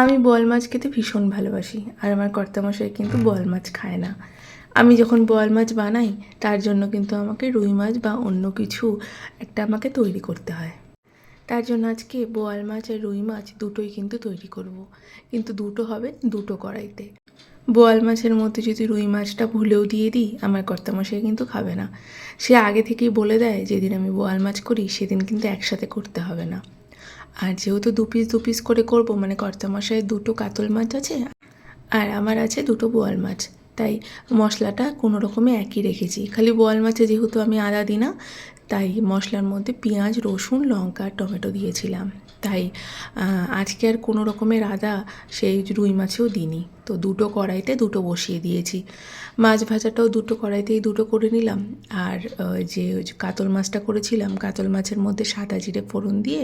আমি বোয়াল মাছ খেতে ভীষণ ভালোবাসি, আর আমার কর্তামশাই কিন্তু বোয়াল মাছ খায় না। আমি যখন বোয়াল মাছ বানাই, তার জন্য কিন্তু আমাকে রুই মাছ বা অন্য কিছু একটা আমাকে তৈরি করতে হয়। তার জন্য আজকে বোয়াল মাছ আর রুই মাছ দুটোই কিন্তু তৈরি করব। কিন্তু দুটো হবে দুটো কড়াইতে। বোয়াল মাছের মধ্যে যদি রুই মাছটা ভুলেও দিয়ে দিই, আমার কর্তামশাই কিন্তু খাবে না। সে আগে থেকেই বলে দেয়, যেদিন আমি বোয়াল মাছ করি, সেদিন কিন্তু একসাথে করতে হবে না। আর যেহেতু দু পিস দু পিস করে করব মানে কর্তামশাইয়ের দুটো কাতল মাছ আছে আর আমার আছে দুটো বোয়াল মাছ। তাই মশলাটা কোনো রকমে একই রেখেছি। খালি বোয়াল মাছে যেহেতু আমি আদা দিই না, তাই মশলার মধ্যে পেঁয়াজ, রসুন, লঙ্কা আর টমেটো দিয়েছিলাম। তাই আজকে আর কোনো রকমের আদা সেই রুই মাছেও দিইনি। তো দুটো কড়াইতে দুটো বসিয়ে দিয়েছি। মাছ ভাজাটাও দুটো কড়াইতেই দুটো করে নিলাম। আর যে কাতল মাছটা করেছিলাম, কাতল মাছের মধ্যে সাদা জিরে ফোড়ন দিয়ে,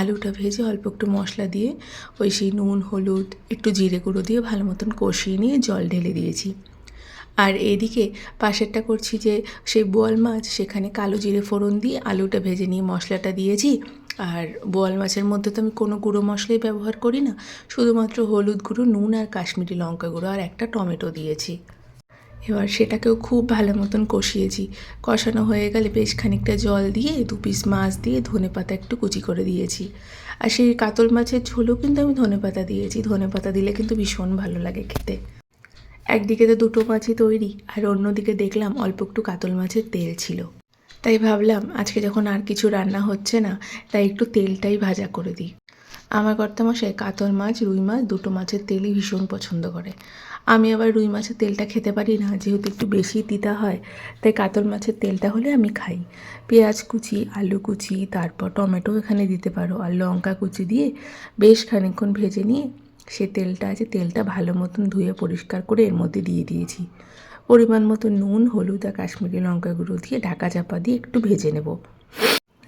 আলুটা ভেজে অল্প একটু মশলা দিয়ে, ওই সেই নুন, হলুদ, একটু জিরে গুঁড়ো দিয়ে ভালো মতন কষিয়ে নিয়ে জল ঢেলে দিয়েছি। আর এদিকে পাশেরটা করছি যে, সেই বোয়াল মাছ, সেখানে কালো জিরে ফোড়ন দিয়ে আলুটা ভেজে নিয়ে মশলাটা দিয়েছি। আর বোয়াল মাছের মধ্যে তো আমি কোনো গুঁড়ো মশলাই ব্যবহার করি না, শুধুমাত্র হলুদ গুঁড়ো, নুন আর কাশ্মীরি লঙ্কা গুঁড়ো আর একটা টমেটো দিয়েছি। এবার সেটাকেও খুব ভালো মতন কষিয়েছি। কষানো হয়ে গেলে বেশ খানিকটা জল দিয়ে দু পিস মাছ দিয়ে ধনে পাতা একটু কুচি করে দিয়েছি। আর সেই কাতল মাছের ঝোলও কিন্তু আমি ধনে পাতা দিয়েছি। ধনে পাতা দিলে কিন্তু ভীষণ ভালো লাগে খেতে। একদিকে তো দুটো মাছই তৈরি, আর অন্যদিকে দেখলাম অল্প একটু কাতল মাছের তেল ছিল। তাই ভাবলাম আজকে যখন আর কিছু রান্না হচ্ছে না, তাই একটু তেলটাই ভাজা করে দিই। আমার কর্তামশাই কাতল মাছ, রুই মাছ, দুটো মাছের তেলই ভীষণ পছন্দ করে। আমি আবার রুই মাছের তেলটা খেতে পারি না, যেহেতু একটু বেশি তিতা হয়, তাই কাতল মাছের তেলটা হলে আমি খাই। পেঁয়াজ কুচি, আলু কুচি, তারপর টমেটো এখানে দিতে পারো, আর লঙ্কা কুচি দিয়ে বেশ খানিকক্ষণ ভেজে নিয়ে সে তেলটা আছে, তেলটা ভালো মতন ধুয়ে পরিষ্কার করে এর মধ্যে দিয়ে দিয়েছি। পরিমাণ মতো নুন, হলুদ আর কাশ্মীরি লঙ্কা গুঁড়ো দিয়ে ঢাকা চাপা দিয়ে একটু ভেজে নেব।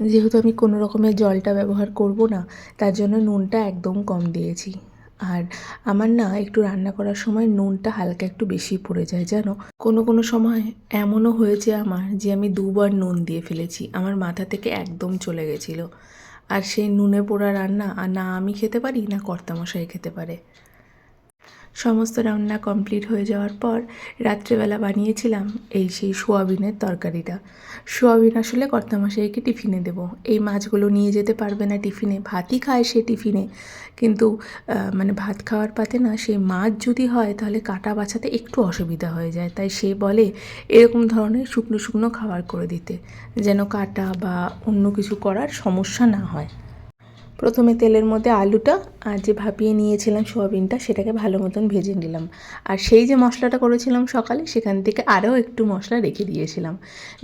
যেহেতু আমি কোনো রকমের জলটা ব্যবহার করব না, তার জন্য নুনটা একদম কম দিয়েছি। আর আমার না একটু রান্না করার সময় নুনটা হালকা একটু বেশি পড়ে যায়, জানো? কোনো কোনো সময় এমনও হয়েছে আমার যে আমি দুবার নুন দিয়ে ফেলেছি, আমার মাথা থেকে একদম চলে গেছিল। আর সেই নুনে পোড়া রান্না, আর না আমি খেতে পারি, না কর্তামশাই খেতে পারে। সমস্ত রান্না কমপ্লিট হয়ে যাওয়ার পর রাত্রেবেলা বানিয়েছিলাম এই সেই সোয়াবিনের তরকারিটা। সোয়াবিন আসলে কর্তামশাইকে টিফিনে দেবো। এই মাছগুলো নিয়ে যেতে পারবে না টিফিনে। ভাতই খায় সে টিফিনে। কিন্তু মানে ভাত খাওয়ার পাতে না সেই মাছ যদি হয় তাহলে কাটা বাছাতে একটু অসুবিধা হয়ে যায়। তাই সে বলে এরকম ধরনের শুকনো শুকনো খাবার করে দিতে। যেন কাটা বা অন্য কিছু করার সমস্যা না হয়। প্রথমে তেলের মধ্যে আলুটা আর যে ভাপিয়ে নিয়েছিলাম সোয়াবিনটা, সেটাকে ভালো মতন ভেজে নিলাম। আর সেই যে মশলাটা করেছিলাম সকালে, সেখান থেকে আরও একটু মশলা রেখে দিয়েছিলাম।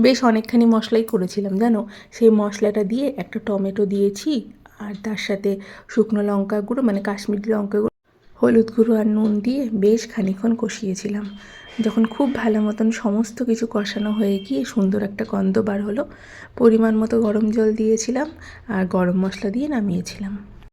বেশ অনেকখানি মশলাই করেছিলাম, জানো? সেই মশলাটা দিয়ে একটা টমেটো দিয়েছি, আর তার সাথে শুকনো লঙ্কা গুঁড়ো মানে কাশ্মীরি লঙ্কা গুঁড়ো হলুদ গুঁড়ো আর নুন দিয়ে বেশ খানিক্ষণ কষিয়েছিলাম। যখন খুব ভালো মতন সমস্ত কিছু কষানো হয়ে গিয়ে সুন্দর একটা গন্ধ বার হলো, পরিমাণ মতো গরম জল দিয়েছিলাম আর গরম মশলা দিয়ে নামিয়েছিলাম।